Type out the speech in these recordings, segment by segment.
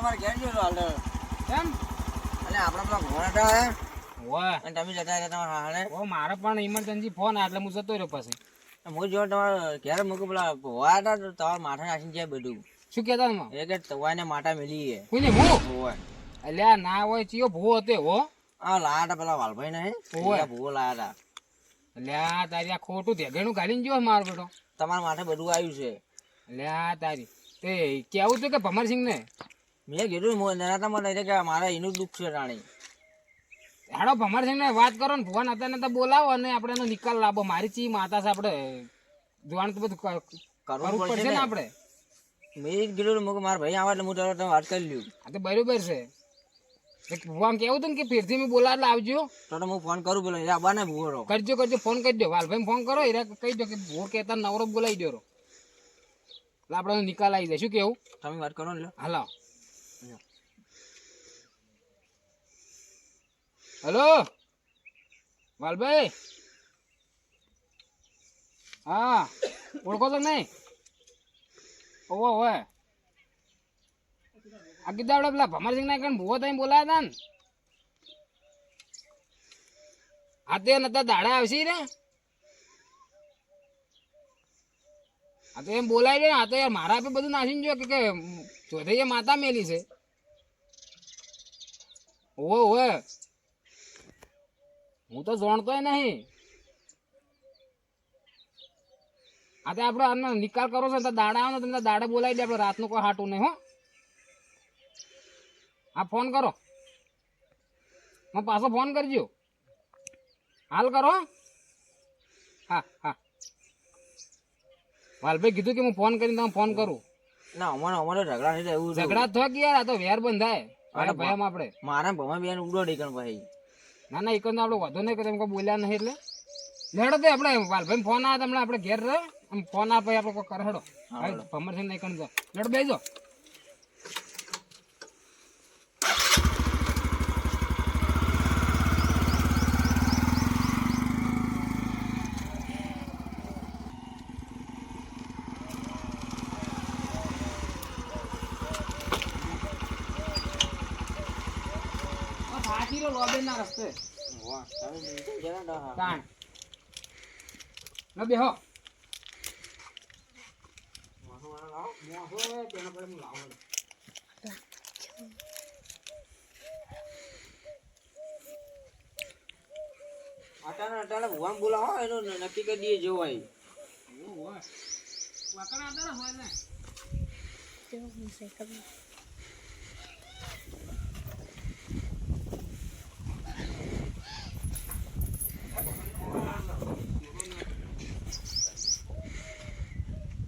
તમારે ઘેર હાલ. કેમ? અને આપણે પેલા ઘોડા હતા હે, અને તમે જતા રહ્યા તમારા હાલે. ઓ મારે પણ ઇમરજન્સી ફોન આ એટલે હું જતો રહ્યો પછી. હું જો તમારે ઘેર મૂકું પેલા ભોવા હતા તો તમારા માથા નાખીને જાય બધું. શું કહેતા તમે? એ કે તવાઈને માટા મેલી છે. કોઈને હું ભોવા અલ્યા ના હોય ચિયો ભૂવો હતો હો. આ લાયા હતા પેલા વાલભાઈ ને હોય ભૂવો લાયા હતા અલ્યા તારી આ ખોટું ધેગેણું ગાલીને જો મારો બેટો. તમારા માથે બધું આવ્યું છે. અલ્યા તારી. તે કેવું તું કે ભમરસિંહ ને મેં કીધું નાના મને એટલે કે મારે એનું દુઃખ છે રાણી. હાડો ભમરસિંહ ને વાત કરો ને ફોન હતા ને બોલાવો અને આપણે એનો નિકાલ લાવો. મારી ચી માતા છે આપણે. જોવાનું તો બધું કરવું પડશે ને આપણે. મેં કીધું મુક મારા ભાઈ આવે એટલે હું તરત વાત કરી લ્યું આ તો બરોબર છે. એક કેવું ને કે ફેરથી મેં બોલા આવજો. તો તો હું ફોન કરું બોલો એટલે આબાને ભૂવો કરજો કરજો ફોન કરજો. વાલભાઈ ફોન કરો એ કહી દો કે ભૂવો કહેતા નવરો બોલાવી દો એટલે આપણે નિકાલ આવી જાય. શું કેવું? તમે વાત કરો ને. હાલો. હેલો? વાલભાઈ હા, ઓળખો તો નહીં? ઓવો હોય આ કીધા આપણે પેલા ભમરસિંહ ના કણ ભૂવો તમે બોલાયા હતા ને. આ તે નતા દાડા આવશે ને? આ તો એમ બોલાય છે આ તો યાર મારા આપે બધું નાસીને જો કે ચોથે માતા મેલી છે. ઓવે ઓવે હું તો જાણતોય નહીં. આ તો આપણે આનો નિકાલ કરો છો તો દાડા આવો તમને દાડા બોલાવી દે, આપણે રાતનું કોઈ હાટું નહીં, હો. હા, ફોન કરો. હું પાછો ફોન કરજો. હાલ કરો હા હા. વાલભાઈ કીધું કે હું ફોન કરીને તમે ફોન કરું. ના અમારે અમારે ઝઘડા થઈ એવું ઝઘડા થયો કે યાર આ તો વેર બંધાય. મારા ભાઈ આપણે. મારા ભમા બેન ઉડો ડીકણ ભાઈ. ના ના એકંદર આપણે વધુ નહીં કરે એમ કોઈ બોલ્યા નહીં એટલે. લેડો તે આપણે વાલભાઈ ફોન આવ્યા તમને આપણે ઘેર રહે. ફોન આપે આપણે કોઈ કરે ભમર છે નહીં કંઈ લેડો બેજો સાચી લોબે ના રસ્તે. તાણ. ન બેહો. અટાણે અટાણે બોલાવો એનું નક્કી કરી દઈએ જોવાય વાકણ હોય ને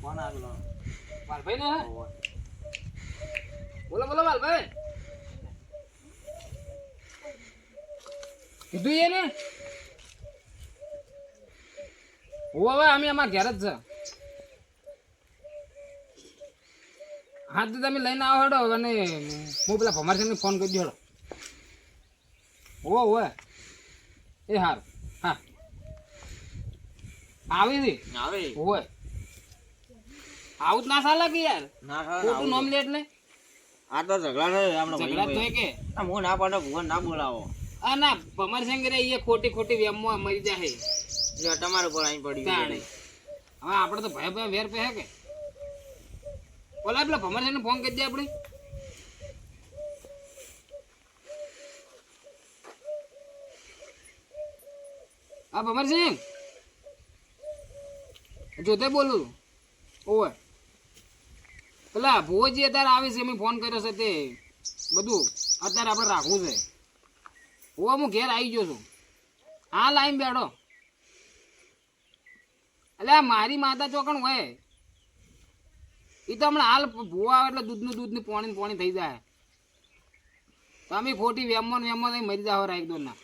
ફોન આવેલો ને બોલો બોલો કીધું એ ને ઓ હવે અમે અમારા ઘેર જ છે હા તો તમે લઈને આવો હેડો અને હું પેલા ભમારસિંહને ફોન કરી દો હેડો ઓ ઓવે એ હાર હા આવી હતી આવે ઓવે આવું જ ના સાલા કે યાર. ના ખોટું નામ તો. લે એટલે. આ તો ઝઘડા થાય આપણે ઝઘડા તો થાય કે હું ના પાડો ભગવાન ના બોલાવો. આ ના ભમરસિંહ રે એ ખોટી ખોટી વેમમાં મરી જાય એટલે તમારે પણ અહીં પડી તાણે. હવે આપણે તો ભય ભય વેર પહે કે. ઓલા પેલા ભમરસિંહ ફોન કરી દે આપણે. હા ભમરસિંહ જોતે બોલું ઓવે. પેલા ભોજી અત્યારે આવે છે મેં ફોન કર્યો છે તે. બધું અત્યારે આપણે રાખવું છે. હું હું ઘેર આવી ગયો છું. હા લાઈન બેઠો. એટલે આ મારી માતા ચોકણ હોય. એ તો હમણાં હાલ ભૂવા આવે એટલે દૂધનું દૂધની પોણી પોણી થઈ જાય. તમે ખોટી વેમો ને વેમો થઈ મરી જાવ રાખ દો ના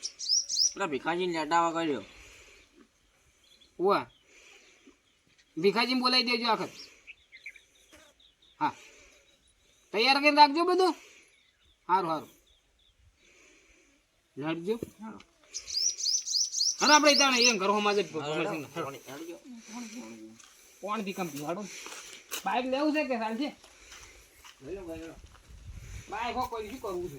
પેલા ભીખાજીને લેટાવા કર્યો. ઓવા ભીખાજી બોલાવી દેજો આખર હા. તૈયાર કરીને રાખજો બધું? સારું સારું લડજો હા આપણે ત્યાં એ ઘરમાં જ કોણ બી ભીખમ પીવાડો બાઈક લેવું છે કે સાંજે હો કોઈ શું કરવું છે?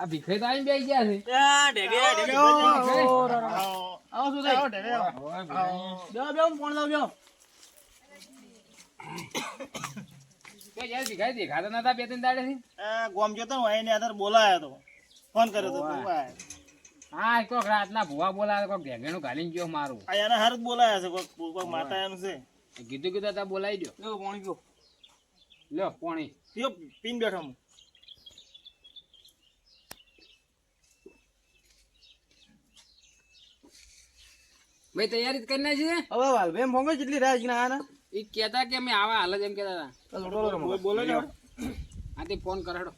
આ ભીખે તો આવીને બેસી ગયા છે. આવો શું થાય? ફોન લાવ ભીખાઈ દેખાતા નતા બે ત્રણ દાડે ગોમ જતો ને એને આધાર બોલાયો તો. ફોન કર્યો તો હા કોક રાતના ભુવા બોલાવે કોક ઘેગેણું ઘાલીને ગયો મારું. આ એના હાર બોલાયા છે માતા એનું છે. કીધું કીધું તા બોલાવી દો લો પાણી લ્યો પોણી. પીઓ પીન બેઠો હું. ભાઈ તૈયારી કરી નાખી છે? હવે વાલભાઈ મોંઘો કેટલી રહ્યા છે આના એ કહેતા કે અમે આવા હાલ જ એમ કહેતા હતા. બોલો ને આથી ફોન કરાડો.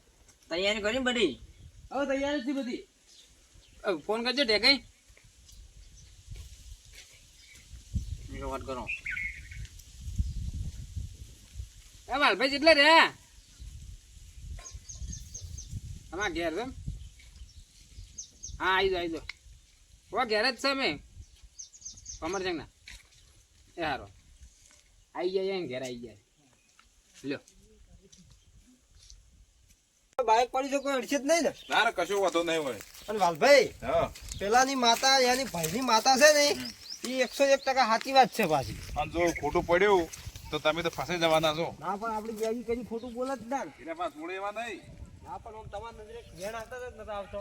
તૈયારી કરી બધી? હવે તૈયારી છે બધી. ફોન કરજો ઢેકાઈ. મેં વાત કરો. એ વાલભાઈ જેટલે રહ્યા? અમારા ઘેર છે હા આવી જાઓ આવી જાઓ. ઘેર જ છે અમે કમરજંગના એ હારો. આવી જાય ને ઘેર આવી જાય. લ્યો. બાઇક પડી તો કોઈ અડશે જ નહીં ને? ના કશો વાંધો નહીં હોય. અને વાલભાઈ પેલાની માતા યાની ભાઈની માતા છે ને એ એકસો એક ટકા સાચી વાત છે પાછી. અને જો ખોટું પડ્યું તો તમે તો ફસાઈ જવાના છો. ના પણ આપણી બેગી કઈ ખોટું બોલે જ ના. એટલે પાછું જોડે એવા નહીં. ના પણ આમ તમારા નજરે ઘેર આવતા જ નતા આવતો.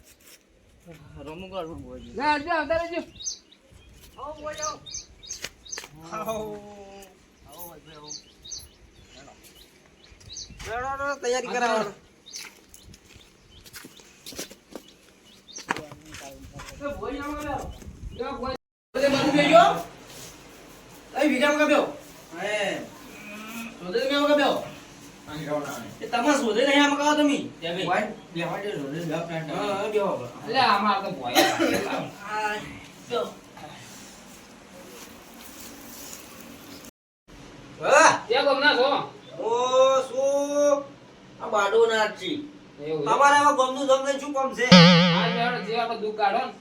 રમુ કાઢું બોજી આવો લેણો તૈયારી કરાવવાનો એટલે આમાં તો ગમના છો. બાડો ના છી. એવું છે. તમારે આમાં ગમનું જમને શું કામ છે? આ દુઃખ કાઢો ને.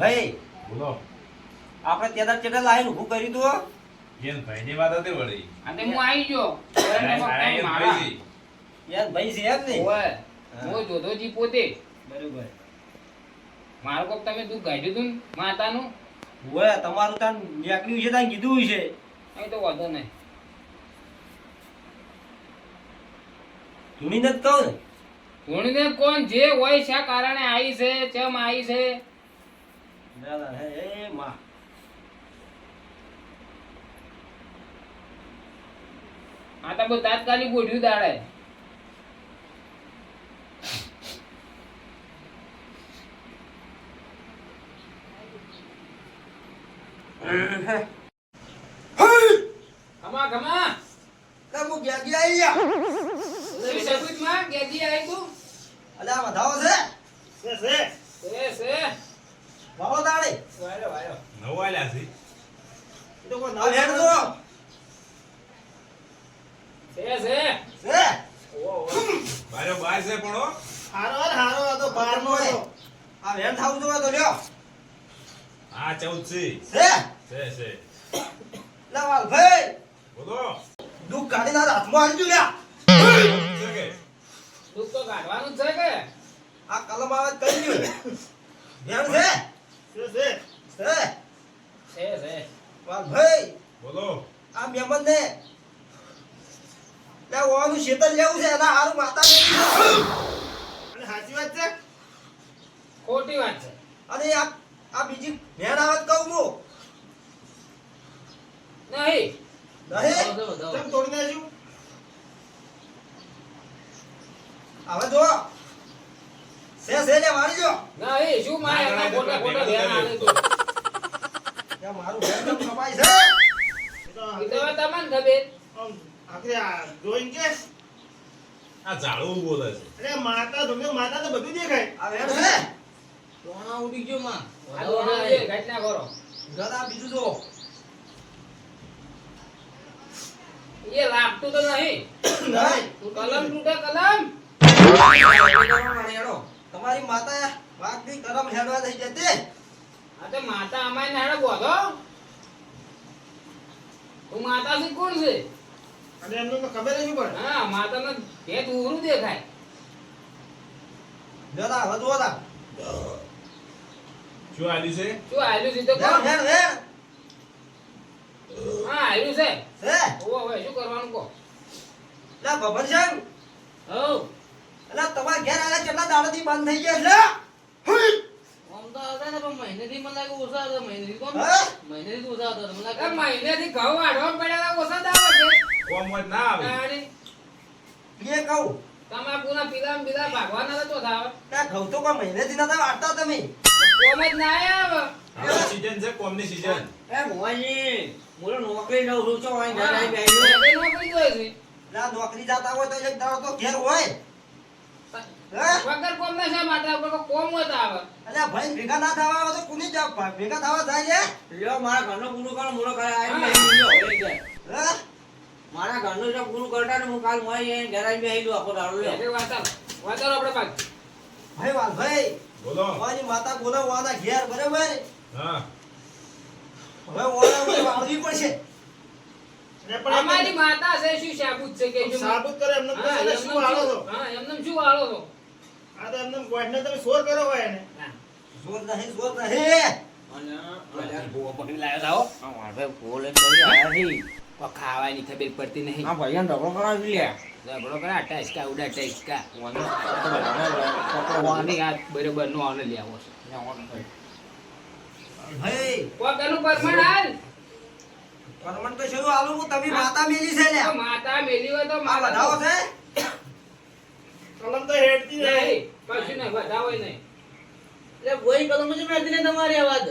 ભાઈ બોલો. આપણે તેદાર ચેડા લાઈન ઊભું કર્યું તું ભાઈ ની વાત હતી વળી. અને હું આવી ગયો. યાર ભાઈ છે એમ ને ઓય, હું. જોધોજી પોતે. બરોબર. મારું કોક તમે દુઃખ કાઢ્યું તું માતાનું? ઓય તમારું તાન નીકળ્યું છે તાન કીધું છે. અહીં તો વાંધો નહીં. ધૂણીને જ કહું ને. ધૂણીને કોણ જે હોય શા કારણે આવી છે ચમ આવી છે. ના, હે, એ માં આ તો બધું તાત્કાલિક ગોઠ્યું દાડે ખમા ખમા લે હું ગ્યાગી આવી ગયા એવી સબૂતમાં ગેજી આવી તું અલે આ વધાવો છે છે છે એ છે વાળો દાડે નવ આલ્યા છે એ તો કોઈ નામ હેડ જો છે છે છે બારે છે પણ હો. હારો ને હારો આ તો બાર નો આ વેન થાવું જો તો લ્યો. હા ચૌદ છે છે? છે છે. લે વાલ ભાઈ. બોલો. દુઃખ કાઢીને આ હાથમાં આલજો લ્યા. છે કે? દુઃખ તો કાઢવાનું જ છે કે? આ કલમ આવે કઈ ગયું વેન છે? છે છે. છે? છે વાલ ભાઈ. બોલો. આ મહેમાન ને ઓનું શેતર લેવું છે એના હારું માતા ને અને સાચી વાત છે ખોટી વાત છે અને આ આ બીજી ભેણ આવે તો કહું હું નહીં નહીં દો, દો. કેમ તોડી નાખ્યું હવે જો સે સે લે મારી જો નહીં શું મારે એના ખોટા ખોટા ધ્યાન આલે તું. ત્યાં મારું ઘર કેમ કપાય છે એ તો હવે તમને ખબર આખરે આ જોઈને કે આ ઝાડુ બોલે છે અરે માતા તમને માતા તો બધું દેખાય આ વેણ ઉડી ગયો માં. દોણા છે, ઘટના કરો. ગળા બીજું જો એ લાગતું તો નહીં. નહીં. કલમ તૂટે કલમ. તમારી માતા વાઘની કલમ હેડવા થઈ જતી આ તો માતા અમાય નાડે બોલો. તું માતા થી કોણ છે? અને એમને તો ખબર જ નહીં પડે. હા માતાને ભેદ ઉરું દેખાય. ગદા હવે જુઓ શું આલ્યું છે? શું આયલું છે તો કોણ હે વેણ હા આયલું છે. હે ઓ હવે શું કરવાનું કો લા બબર છે? હઉ. અલા તમાર ઘેર આયા કેટલા દાડાથી બંધ થઈ ગયા એટલે આમ તો હતા ને પણ મહિનેથી મને લાગે ઓછા હતા. મહિનેથી કોણ મહિને મહિનેથી ઓછા હતા. મને લાગે મહિનેથી ઘઉં વાઢવા પડ્યા ઓછા દાવા છે. કોમ ના આવે. એ કહું. તમાકુના પીલા ને પીલા ભાગવાના તો થાવ. ત્યાં ઘઉં તો કોઈ મહિનેથી નતા વાળતા તમે. કોમ જ ના આવે. હવે સીઝન છે કોમની સીઝન એ ભુવાજી બોલો નોકરી લઉં છું છો? અહીં ઘરે આવીને હા, નોકરી જોઈ છે. એટલે નોકરી જતા હોય તો એક દાડો તો ઘેર હોય. હે? વગર કોમ ના શા માટે આપણે કોમ હોત આવે. એટલે ભાઈ ભેગા ના થવા આવે તો કુની જા ભેગા? થવા જાય લ્યો મારા નો પૂરું કરો મોડો કરે બેહી હે? મારા ઘરનું જો પૂરું કરતા ને હું કાલ મોય ઘરે આવીને બેહી ગયો આખો દાડો લ્યો. એટલે વાતા વાતાર આપણે પાક ભાઈ વાલ ભાઈ. બોલો. મારી માતા બોલો વાના ઘેર બરાબર? હા. હવે ઓળા મને વાળવી પડશે. અમારી માતા છે શું સાબુત છે કે એમને શું? સાબુત કરે એમને શું વાળો છો? હા, એમને શું વાળો છો? આ તો એમને ગોઠને તમે સોર કરો હોય એને. જોર નહીં જોર નહીં અને પકડી લાવ્યો તાઓ ભાઈ બોલે દોડી આવ્યા છે. કોઈ ખાવાની ખબર પડતી નહીં. આ ભાઈ ઢગલો કરાવી લે. ઝઘડો કરે આ ટાઈસકા ઉડા ટાઈસકા કા વાની આ બરોબર નો આને લઈ આવો છો. ભાઈ. કોક હાલ. પરમણ તો શરૂ આલું હું તમે માતા મેલી છે લે માતા મેલી હોય તો મા વધાવો છે કલમ તો હેડતી નહીં નહીં. કશું નહીં વધાવો નહીં. એટલે ભોઈ કલમ જ મેળતી નહીં તમારી આ વાત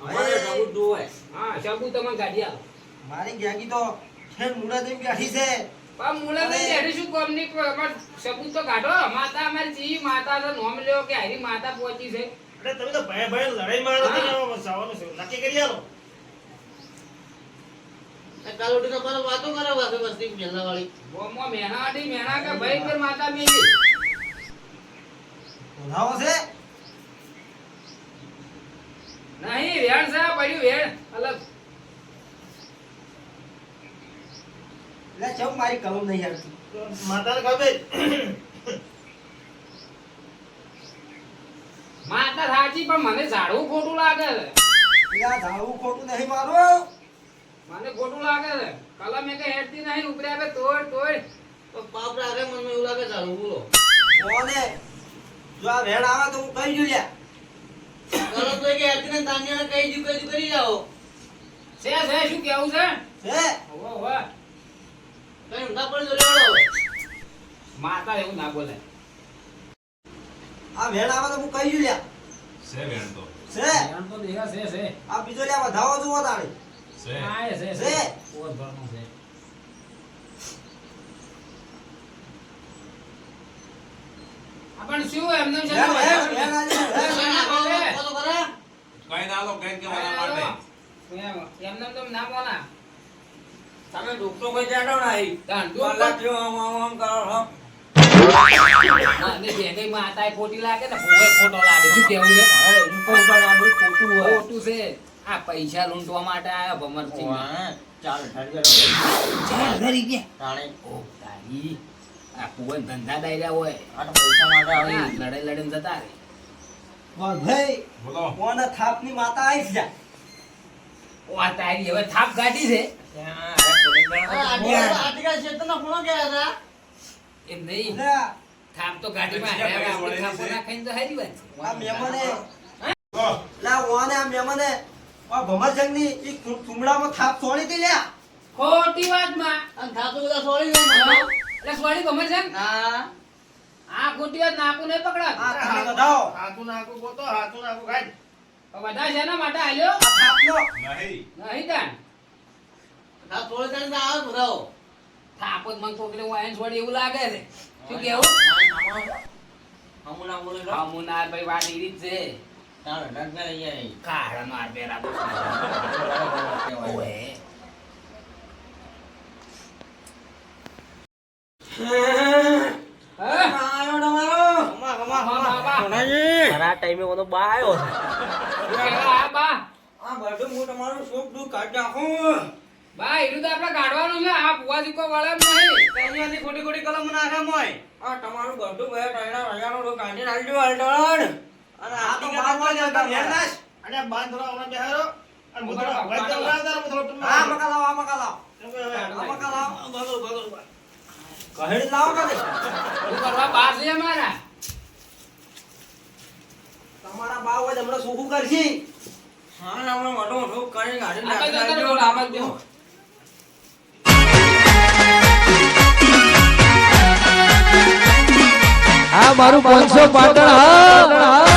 અમારે જોવે. હા સાબુ તમે ગાડી આવો. મારી તો છે. પણ શું કોમની અમાર સબૂત તો કાઢો. માતા અમારી ચી માતા તો નોમ લ્યો કે હારી માતા પહોંચી છે. અરે તમે તો ભય ભય લડાઈ મારો હા. જવાનું છે. નક્કી કરી આલો. કાલ ઉઠીને અમારે વાતો કરે વાતો વસ્તી પહેલા વાળી ગોમો મેણા આડી મેણા કે ભાઈ પર માતા મેલી. છે? નહીં વેણ છે પડ્યું વેણ. અલગ. લે ચમ મારી કલમ નહીં આવતી માતાને ખબર માતા સાચી પણ મને ઝાડવું ખોટું લાગે છે. યા ઝાડવું ખોટું નહીં મારું. મને ખોટું લાગે છે. કલમ એક હેડતી નહીં ઉપરે આવે તોડ તોડ. તો પાપ રાગે મને એવું લાગે ચાલુ બોલો. કોને? જો આ વેણ આવે તો હું કઈ દઉં લ્યા. કલમ તો કે હેતી ને તાન્યાને દઉં કહી દઉં કરી જાઓ. છે છે શું કેવું છે? છે? હોવે હોવે. કઈ તો લેવડો હવે માતા એવું ના બોલે. આ વેણ આવે તો હું કહી દઉં લ્યા. છે વેણ તો. છે? વેણ તો દેખા છે છે. આ બીજો લ્યા વધાવો જુઓ તારે છે. હા છે. છે. ઓર ઘરનું છે. આપણ શું એમને છે વેણ વેણ વેણ આજે વેણ. શેના ભાવ વાતો કરે કઈ ના લો કઈ કહેવાના માટે? નામ તો ના બોલા. તમે દુઃખ તો કોઈ જાડો નહીં. તાન દુઃખ કલાક થયો આમ આમ આમ કરો હો. ખોટી લાગે ને ખોટો લાગે. શું કેવું છે? આ ખોટું છે. આ પૈસા લૂંટવા માટે આયા ભમરસિંહ ચાલ, ચાલ ઘરી ગયા. તાણે, ઓ તારી. આ કુવન ધંધા દાયરા હોય. પૈસા માટે લડાઈ લડીને જતા રે. ભાઈ બોલો. કોને થાપની માતા આવી જા. ઓ આ તારી હવે થાપ ગાડી છે. ત્યાં, અરે, થોડીક વાર તો આ એમ નહીં. થાપ તો ગાડીમાં થાપો. તો હારી વાત લો ઓને ભમરજંગની ઈ થુ- થાપ છોડી હતી લ્યા. ખોટી વાતમાં. અને થાતું બધા છોડી દે એટલે છે ને? ના આ નાકું નહીં આ બધાઓ હાથું નાખું ગોતો, હાથું નાખું કાઢ. બધા શેના માટે આલ્યો આ નહીં. નહીં તાન. થાપ છોડી દે ને બધાઓ. થાપત મન હું છોડી એવું લાગે છે. શું કેવું? હમું ના બોલે તો. ભાઈ વાત એવી જ છે. તારો કાળા માર પેરા ઓએ હા આયો તમારો. હમા હમા બા, હમા બા. મારા ટાઈમે ઓનો બા આવ્યો છે. આ બા. આ બધું હું તમારું સુખ દુઃખ કાઢી નાખું. બા એનું તો આપણે કાઢવાનું છે. આ વાળા નહીં. ખોટી ખોટી કલમ નાખે મોય. આ તમારું બધું બે કાઢી નાખજો અલ્ટણ. અને આ તો મારવા જ હતા હેરનાશ અને આ બાંધ થોડા અને હું થોડા વાઈટ ચાલ લાવ થોડો ટૂંકો હા મકા લાવો આ મકા લાવો આ મકા લાવો કહેડી લાવો કરવા બા છે અમારા તમારા બાવ હોય તો હમણાં સુખું કરશી હા, હમણાં મોટું મોટું નાખી રહો. આ મારું પાંચસો પાટણ હા.